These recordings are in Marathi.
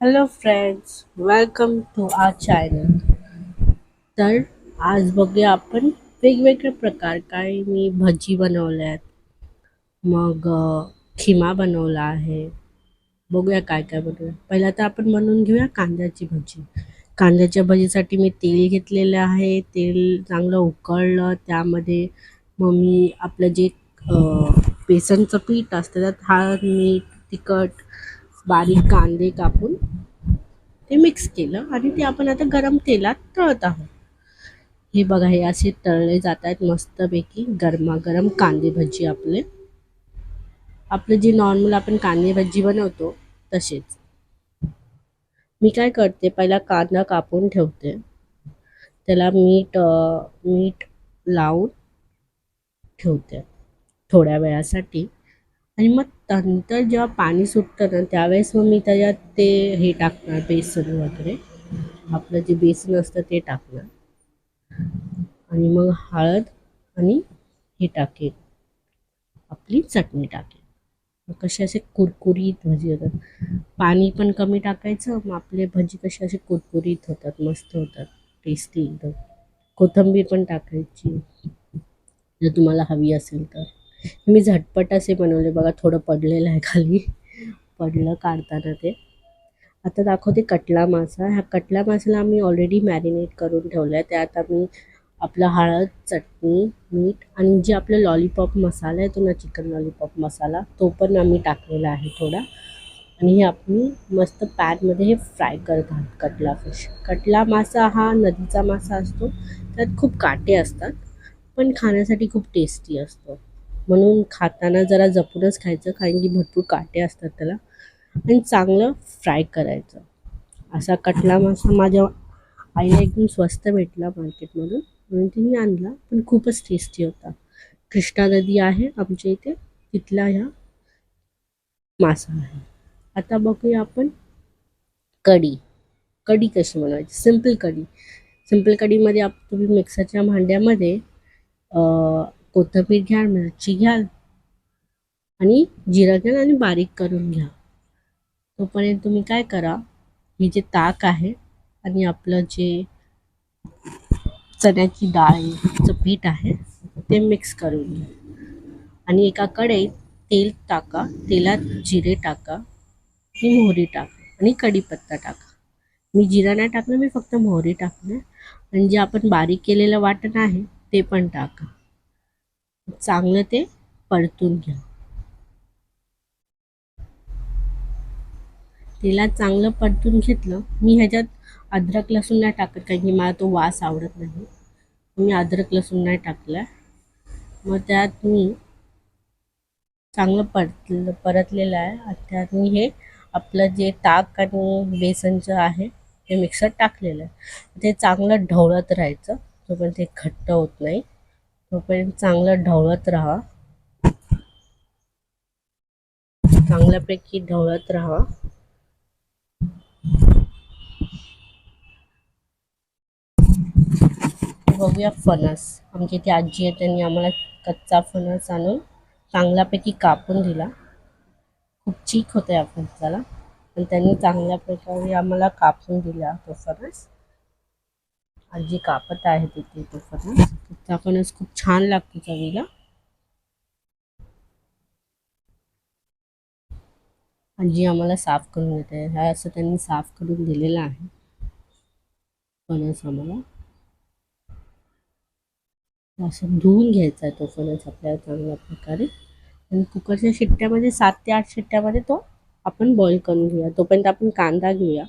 Hello friends welcome to our channel तर आज बघूया आपण वेगवेगळे प्रकार. काय मी भजी बनवल्या आहेत मग खिमा बनवला आहे. बघूया काय काय बनवूया पहिला तर आपण बनवून घेऊया कांद्याची भजी. कांद्याच्या भजीसाठी मी तेल घेतलेलं आहे. तेल चांगलं उकळलं. त्यामध्ये मग मी आपलं जे बेसनचं पीठ असतं त्यात हळद मीठ तिखट बारीक कांदे कापून ते मिक्स केलं आणि ते आपण आता गरम तेलात तळत आहोत. हे बघा हे असे तळले जात आहेत मस्तपैकी. गरमागरम कांदे भजी आपले. आपलं जे नॉर्मल आपण कांदे भजी बनवतो तसेच. मी काय करते पहिला कांदा कापून ठेवते. त्याला मीठ मीठ लावून ठेवते. थोड्या वेळासाठी. आणि मग नंतर जेव्हा पाणी सुटतं ना त्यावेळेस मग मी त्याच्यात ते हे टाकणार बेसन वगैरे. आपलं जे बेसन असतं ते टाकणार. आणि मग हळद आणि हे टाकेन आपली चटणी टाकेन मग कसे असे कुरकुरीत भजी होतात. पाणी पण कमी टाकायचं मग आपले भजी कसे असे कुरकुरीत होतात मस्त होतात टेस्टी एकदम. कोथिंबीर पण टाकायची. जर तुम्हाला हवी असेल तर. मी झटपट असे बनवले. बघा थोडं पडलेलं आहे खाली. पडलं काढताना ते. आता दाखवते कटला मासा. ह्या कटला मासाला आम्ही ऑलरेडी मॅरिनेट करून ठेवलं आहे त्यात आम्ही आपलं हळद चटणी मीठ आणि जे आपलं लॉलीपॉप मसाला आहे तो ना चिकन लॉलीपॉप मसाला तो पण आम्ही टाकलेला आहे थोडा. आणि हे आपण मस्त पॅनमध्ये हे फ्राय करत आहोत कटला फिश कटला मासा हा नदीचा मासा असतो. त्यात खूप काटे असतात पण खाण्यासाठी खूप टेस्टी असतो. म्हणून खाताना जरा जपूनच खायचं कारण की भरपूर काटे असतात त्याला. आणि चांगलं फ्राय करायचं. असा कटला मासा माझ्या आईला एकदम स्वस्त भेटला मार्केटमधून. म्हणून तिने आणला पण खूपच टेस्टी होता. कृष्णा नदी आहे आमच्या इथे. तिथला ह्या मासा आहे. आता बघूया आपण कढी. कढी कशी बनवायची? सिंपल कढी. सिंपल कढीमध्ये आप तुम्ही मिक्सरच्या भांड्यामध्ये कोथंबीर घ्या मिरची घ्याल आणि जिरा घ्याल आणि बारीक करून घ्या. तोपर्यंत तुम्ही काय करा हे जे ताक आहे आणि आपलं जे चण्याची डाळीचं पीठ आहे ते मिक्स करून घ्या. आणि एका कढईत तेल टाका तेलात जिरे टाका आणि मोहरी टाका आणि कढीपत्ता टाका. मी जिरा नाही टाकणार मी फक्त मोहरी टाकणार. आणि जे आपण बारीक केलेलं वाटण आहे ते पण टाका. चांगलं ते परतून घ्या. तेलात चांगलं परतून घेतलं मी ह्याच्यात अद्रक लसूण नाही टाकत कारण की मला तो वास आवडत नाही. मी अद्रक लसूण नाही टाकला. मग त्यात मी चांगलं परतलं परतलेलं आहे. त्यात मी हे आपलं जे ताक आणि बेसनचं आहे ते मिक्सर टाकलेलं आहे. ते चांगलं ढवळत राहायचं तोपर्यंत ते घट्ट होत नाही. तोपर्यंत चांगलं ढवळत राहा. चांगल्यापैकी ढवळत राहा. बघूया फणस. आमची इथे आजी आहे त्यांनी आम्हाला कच्चा फणस आणून चांगल्यापैकी कापून दिला. खूप चीक होतं या फणसाला. पण त्यांनी चांगल्या प्रकारे आम्हाला कापून दिला तो फणस. आजी कापत आहे तिथे तो फणस फणस खूप छान लागतो चवीला. आजी आम्हाला साफ करून देते. हा असं त्यांनी साफ करून दिलेलं आहे. फणस आम्हाला. असं धुवून घ्यायचा आहे तो फणस आपल्याला चांगल्या प्रकारे. आणि कुकरच्या शिट्ट्यामध्ये सात ते आठ शिट्ट्यामध्ये तो आपण बॉईल करून घेऊया. तोपर्यंत आपण कांदा घेऊया.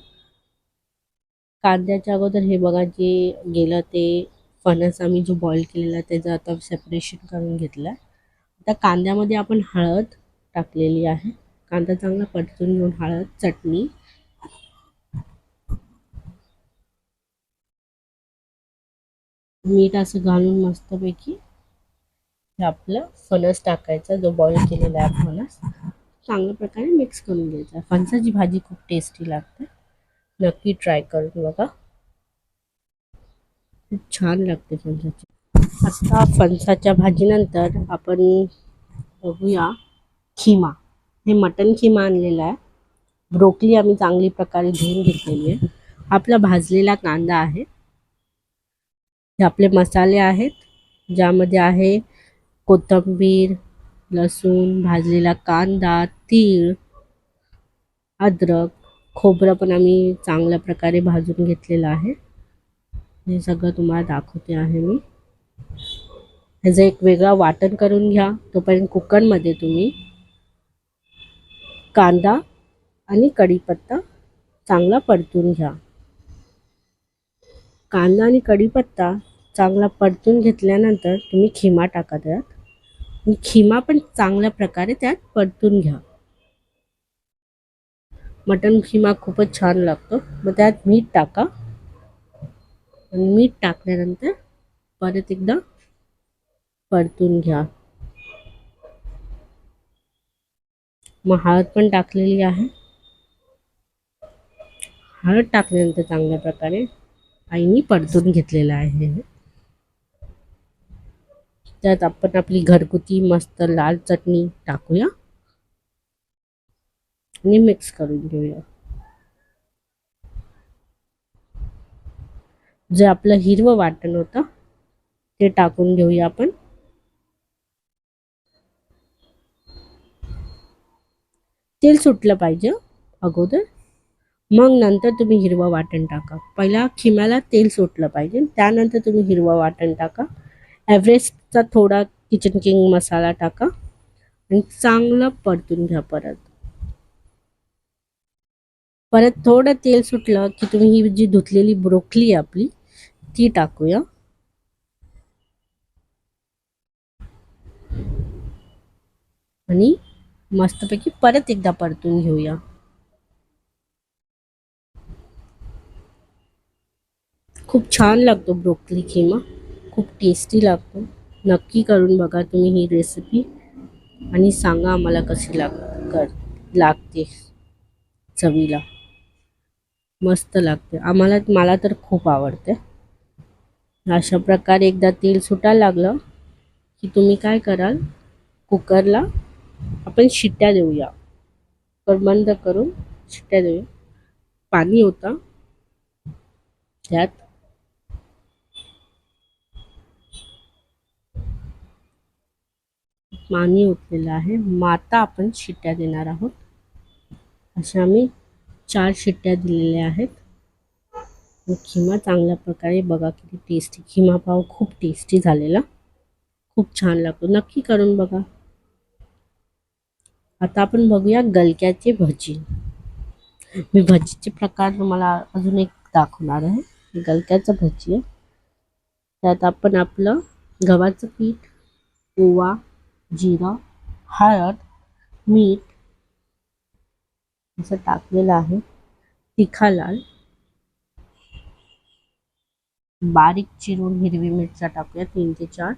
कांद्याच्या अगोदर हे बघा जे गेलं ते फणस आम्ही जो बॉईल केलेला त्याचं आता सेपरेशन करून घेतलं. आता कांद्यामध्ये आपण हळद टाकलेली आहे. कांदा चांगला परतून घेऊन हळद चटणी. मीठ असं घालून मस्तपैकी हे आपलं फणस टाकायचा जो बॉईल केलेला आहे फणस. चांगल्या प्रकारे मिक्स करून घ्यायचा. फणसाची भाजी खूप टेस्टी लागते. नक्की ट्राय करून बघा. खूप छान लागते फणसाची. आता फणसाच्या भाजीनंतर आपण बघूया खिमा. हे मटन खिमा आणलेला आहे. ब्रोकली आम्ही चांगली प्रकारे धुवून घेतलेली आहे. आपला भाजलेला कांदा आहे. हे आपले मसाले आहेत. ज्यामध्ये आहे कोथिंबीर लसूण भाजलेला कांदा तीळ अद्रक खोबरं पण आम्ही चांगल्या प्रकारे भाजून घेतलेलं आहे. हे सगळं तुम्हाला दाखवते आहे मी. ह्याचं एक वेगळा वाटण करून घ्या. तोपर्यंत कुकरमध्ये तुम्ही कांदा आणि कढीपत्ता चांगला परतून घ्या. कांदा आणि कढीपत्ता चांगला परतून घेतल्यानंतर तुम्ही खिमा टाका त्यात. आणि खिमा पण चांगल्या प्रकारे त्यात परतून घ्या. मटन खिमा खूपच छान लागतो. मग त्यात मीठ टाका. मीठ टाकल्यानंतर परत एकदा परतून घ्या. मग हळद पण टाकलेली आहे. हळद टाकल्यानंतर चांगल्या प्रकारे आईनी परतून घेतलेलं आहे त्यात आपण आपली घरगुती मस्त लाल चटणी टाकूया. आणि मिक्स करून घेऊया. जे आपलं हिरवं वाटण होतं ते टाकून घेऊया आपण. तेल सुटलं पाहिजे अगोदर. मग नंतर तुम्ही हिरवं वाटण टाका. पहिला खिम्याला तेल सुटलं पाहिजे. त्यानंतर तुम्ही हिरवं वाटण टाका. एव्हरेस्टचा थोडा किचन किंग मसाला टाका. आणि चांगलं परतून घ्या परत. परत थोडं तेल सुटलं की तुम्ही ही जी धुतलेली ब्रोकली आहे आपली ती टाकूया. आणि मस्तपैकी परत एकदा परतून घेऊया. खूप छान लागतो ब्रोकली खिमा. खूप टेस्टी लागतो. नक्की करून बघा तुम्ही ही रेसिपी आणि सांगा आम्हाला कशी लाग कर लागते चवीला. मस्त लागते. आम्हाला मला तर खूप आवडते. अशा प्रकारे एकदा तेल सुटायला लागलं की तुम्ही काय कराल? कुकरला आपण शिट्ट्या देऊया. कुकर बंद करून शिट्ट्या देऊया. पाणी होता. त्यात पाणी ओतलेलं आहे. माता आपण शिट्ट्या देणार आहोत. अशा आम्ही चार शिट्ट्या दिलेल्या आहेत. खिमा चांगल्या प्रकारे बघा किती टेस्टी खिमा पाव खूप टेस्टी झालेला. खूप छान लागतो. नक्की करून बघा. आता आपण बघूया गलक्याचे भजी. मी भजीचे प्रकार तुम्हाला अजून एक दाखवणार आहे. गलक्याचं भजी आहे. त्यात आपण आपलं गव्हाचं पीठ ओवा जिरा हळद मीठ असं टाकलेलं आहे. तिखा लाल. बारीक चिरून हिरवी मिरच्या टाकूया तीन ते चार.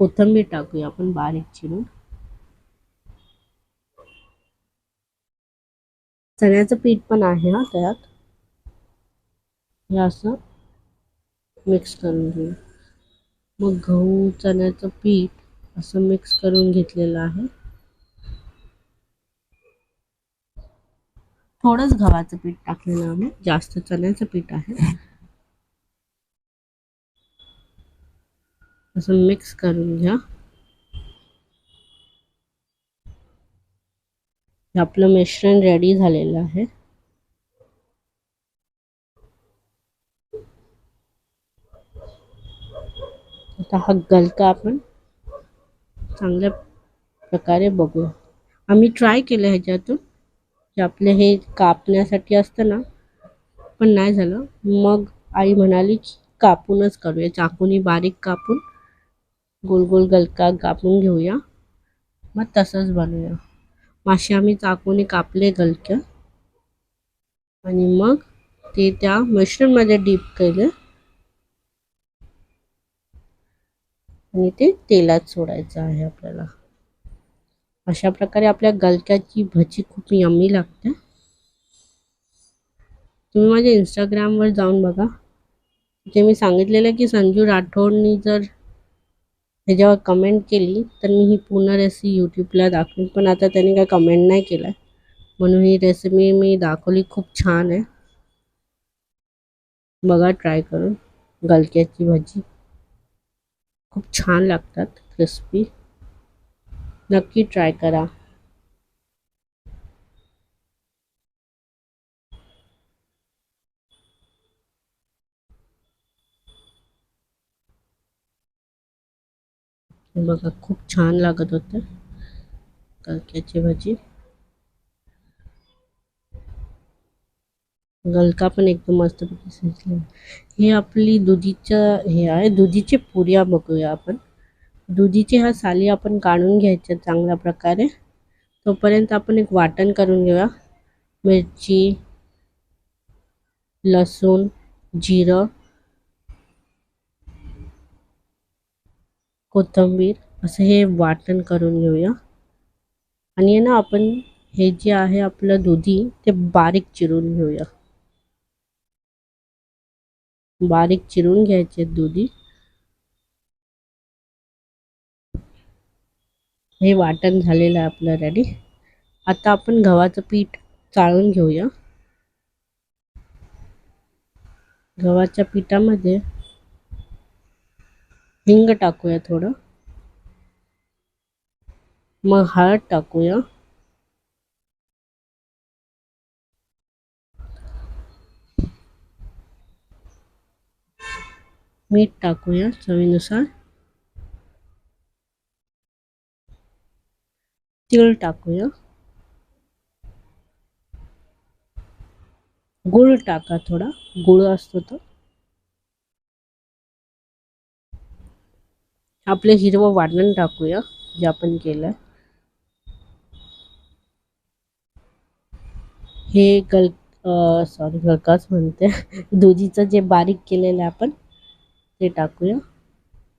कोथंबीर टाकूया आपण बारीक चिरून. चण्याचं पीठ पण आहे हा त्यात. हे असं मिक्स करून घेऊ. मग गहू चण्याचं पीठ असं मिक्स करून घेतलेलं आहे. थोडंच गव्हाचं पीठ टाकलेलं आहे. जास्त चण्याचं पीठ आहे. असं मिक्स करून घ्या. आपलं मिश्रण रेडी झालेलं आहे. आता हा गलका आपण चांगल्या प्रकारे बघूया आम्ही ट्राय केलं ह्याच्यातून की आपले हे कापण्यासाठी असतं ना पण नाही झालं. मग आई म्हणाली की कापूनच करूया. चाकूनी बारीक कापून गोल गोल गलका कापून घेऊया. मग तसंच बनवूया. मासे आम्ही चाकूने कापले गलक्या आणि मग ते त्या मिश्रणमध्ये डीप केलं. आणि ते तेलात सोडायचं आहे आपल्याला. अशा प्रकारे आपल्या गलक्याची भजी खूप यम्मी लागते. तुम्ही माझ्या इंस्टाग्रामवर जाऊन बघा. जे मी सांगितलेलं की संजू राठोडनी जर ह्याच्यावर कमेंट केली तर मी ही पूर्ण रेसिपी यूट्यूबला दाखवीन. पण आता त्यांनी काय कमेंट नाही केलं म्हणून ही रेसिपी मी दाखवली खूप छान आहे. बघा ट्राय करून गलक्याची भाजी. खूप छान लागतात क्रिस्पी। नक्की ट्राय करा। बघा खूप छान लागत होतं. गलक्याची भाजी. गलका पण एकदम मस्तपैकी शिजले हे आपली दुधीचं हे आहे दुधीचे पुऱ्या बघूया आपण. दुधीचे ह्या साली आपण काढून घ्यायच्या चांगल्या प्रकारे. तोपर्यंत आपण एक वाटण करून घेऊया. मिरची लसूण जिरं कोथिंबीर असं हे वाटण करून घेऊया. आणि ना आपण हे जे आहे आपलं दुधी ते बारीक चिरून घेऊया. बारीक चिरून घ्यायचे दुधी हे वाटण झालेलं आहे आपलं रेडी आता आपण गव्हाचं पीठ चाळून घेऊया. गव्हाच्या पिठामध्ये हिंग टाकूया थोडं. मग हळद टाकूया. मीठ टाकूया चवीनुसार. तीळ टाकूया. गुळ टाका थोडा गुळ असतो तो. आपलं हिरवं वाटण टाकूया जे आपण केलं हे गल सॉरी गलकाच म्हणते. दुधीचं जे बारीक केलेलं आहे आपण ते टाकूया.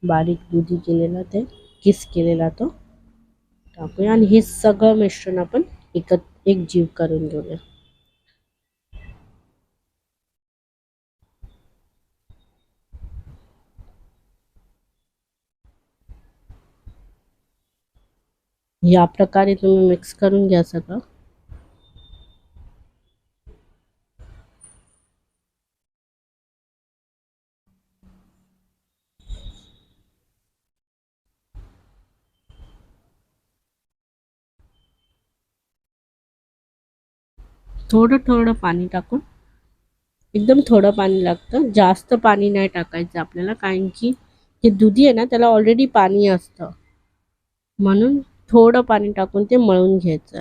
बारीक दुधी केलेला ते किस केलेला तो टाकूया. आणि हे सगळं मिश्रण आपण एकत एक जीव करून घेऊया. या प्रकारे तुम्ही मिक्स करून घ्या सगळं. थोडं थोडं पाणी टाकून एकदम थोडं पाणी लागतं. जास्त पाणी नाही टाकायचं आपल्याला कारण की जे दुधी आहे ना त्याला ऑलरेडी पाणी असतं. म्हणून थोडं पाणी टाकून ते मळून घ्यायचं.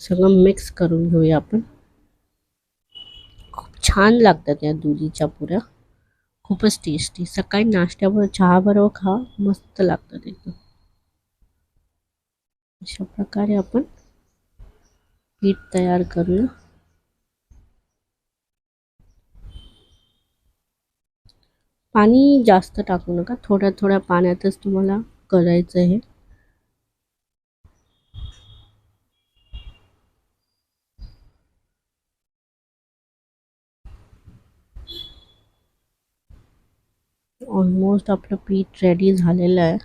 सगळं मिक्स करून घेऊया आपण. खूप छान लागतात या दुधीच्या पुऱ्या. खूपच टेस्टी सकाळी नाश्त्यावर चहाबरोबर खा मस्त लागतात एकदम. अशा प्रकारे आपण पीठ तयार करूया. पाणी जास्त टाकू नका. थोड्या थोड्या पाण्यातच तुम्हाला करायचं आहे. ऑलमोस्ट आपलं पीठ रेडी झालेलं आहे.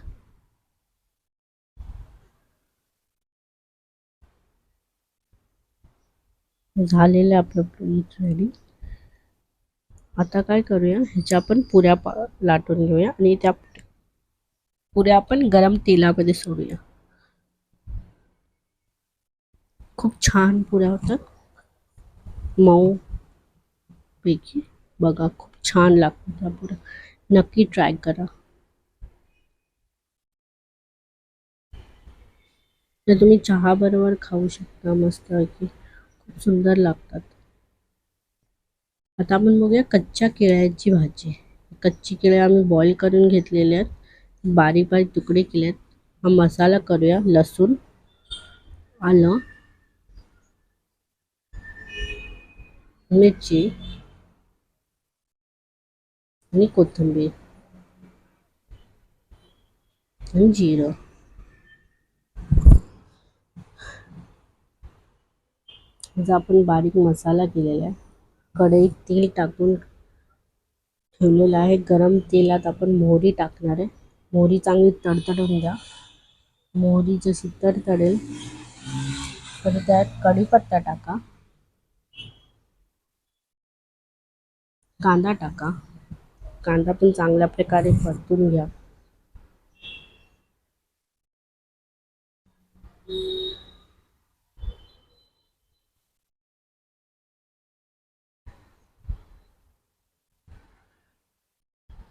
झालेलं आहे आपलं पीठ रेडी आता काय करूया? ह्याच्या आपण पुऱ्या लाटून घेऊया आणि त्या पुऱ्या आपण गरम तेलामध्ये सोडूया. खूप छान पुऱ्या होतात. मऊ पैकी. बघा खूप छान लागतात त्या पुऱ्या. नक्की ट्राय करा. तर तुम्ही चहा बरोबर खाऊ शकता मस्त की खूप सुंदर लागतात. आता आपण बघूया कच्च्या केळ्याची भाजी. कच्ची केळे आम्ही बॉईल करून घेतलेले आहेत. बारीक बारीक तुकडे केले आहेत. हा मसाला करूया लसूण आलं मिरची आणि कोथिंबीर. आणि जिरं. जो आपण बारीक मसाला केलेला आहे. कढईत तेल टाकून ठेवलेलं आहे. गरम तेलात आपण मोहरी टाकणार आहे. मोहरी चांगली तडतडून द्या मोहरी जशी तडतडेल तर त्यात कढीपत्ता टाका. कांदा टाका. कांदा पण चांगल्या प्रकारे परतून घ्या.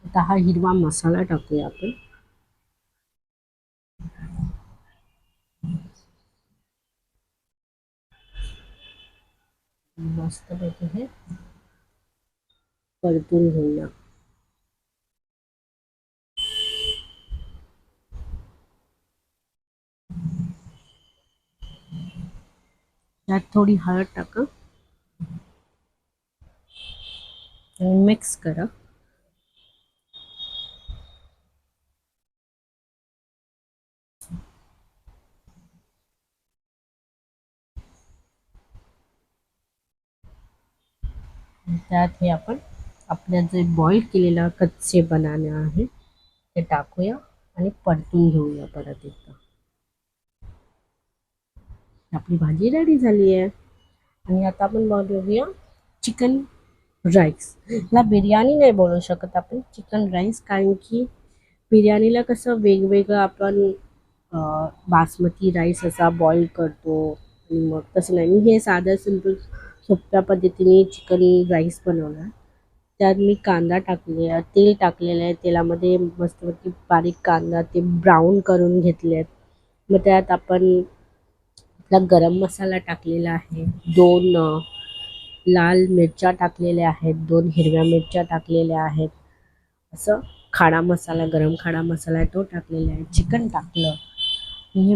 आता हा हिरवा मसाला टाकूया आपण. मस्तपैकी हे परतून घेऊया. त्यात थोडी हळद टाका आणि मिक्स करा। त्यात हे आपण आपल्या जे बॉईल केलेला कच्चे बनाना आहे ते टाकूया आणि परतून घेऊया परत एकदा. आपली भाजी रेडी झाली आहे आणि आता आपण बनवूया चिकन राईस ला बिर्याणी नाही बोलू शकत आपण चिकन राईस कारण की बिर्याणीला कसं वेगवेगळं आपण बासमती राईस असा बॉईल करतो आणि मग तसं नाही. मी हे साधं सिंपल सोप्या पद्धतीने चिकन राईस बनवणार. त्यात मी कांदा टाकले तेल टाकलेलं आहे. तेलामध्ये मस्तपैकी बारीक कांदा ते ब्राऊन करून घेतले आहेत मग त्यात आपण त्यात गरम मसाला टाकलेला आहे. दोन लाल मिरच्या टाकलेल्या आहेत. दोन हिरव्या मिरच्या टाकलेल्या आहेत. असं खाडा मसाला गरम खाडा मसाला आहे तो टाकलेला आहे. चिकन टाकलं. हे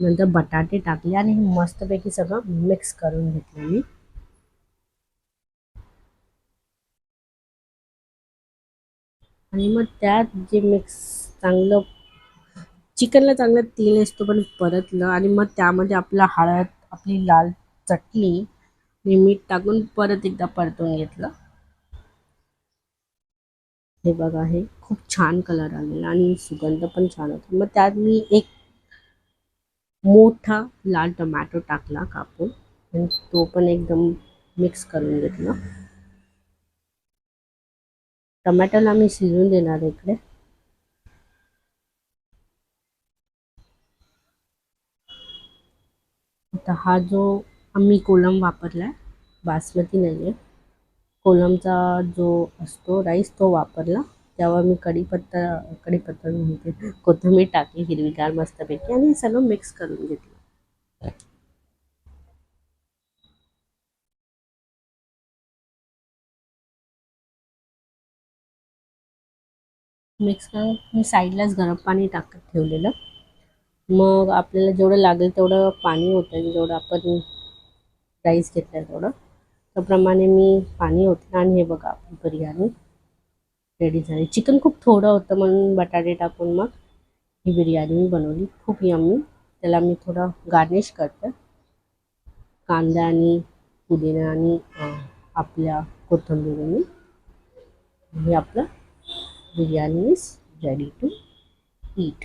नंतर बटाटे टाकले आणि हे मस्तपैकी सगळं मिक्स करून घेतलं मी. आणि मग त्यात जे मिक्स चांगलं चिकनला चांगलं तेल असतो पण परतलं आणि मग त्यामध्ये आपला हळद आपली लाल चटणी आणि मीठ टाकून परत एकदा परतून घेतलं. हे बघा हे खूप छान कलर आलेला आणि सुगंध पण छान होता. मग त्यात मी एक मोठा लाल टोमॅटो टाकला कापून आणि तो पण एकदम मिक्स करून घेतला. टमॅटोला मी शिजून देणार इकडे. आता हा जो आम्ही कोलम वापरला आहे बासमती नाही आहे कोलमचा जो असतो राईस तो वापरला. त्यावर मी कढीपत्ता कढीपत्ता म्हणते कोथिंबीर टाकली हिरवीगार मस्तपैकी आणि सगळं मिक्स करून घेतलं. मिक्स करून मी साईडलाच गरम पाणी टाकत ठेवलेलं. मग आपल्याला जेवढं लागेल तेवढं पाणी होतं. जेवढं आपण राईस घेतलं आहे तेवढं. त्याप्रमाणे मी पाणी होतं आणि हे बघा आपली बिर्याणी रेडी झाली. चिकन खूप थोडं होतं म्हणून बटाटे टाकून मग ही बिर्याणी मी बनवली. खूप यम्मी त्याला मी थोडं गार्निश करते. कांदा आणि पुदिना आणि आपल्या कोथिंबीरने हे आपलं biryani is ready to eat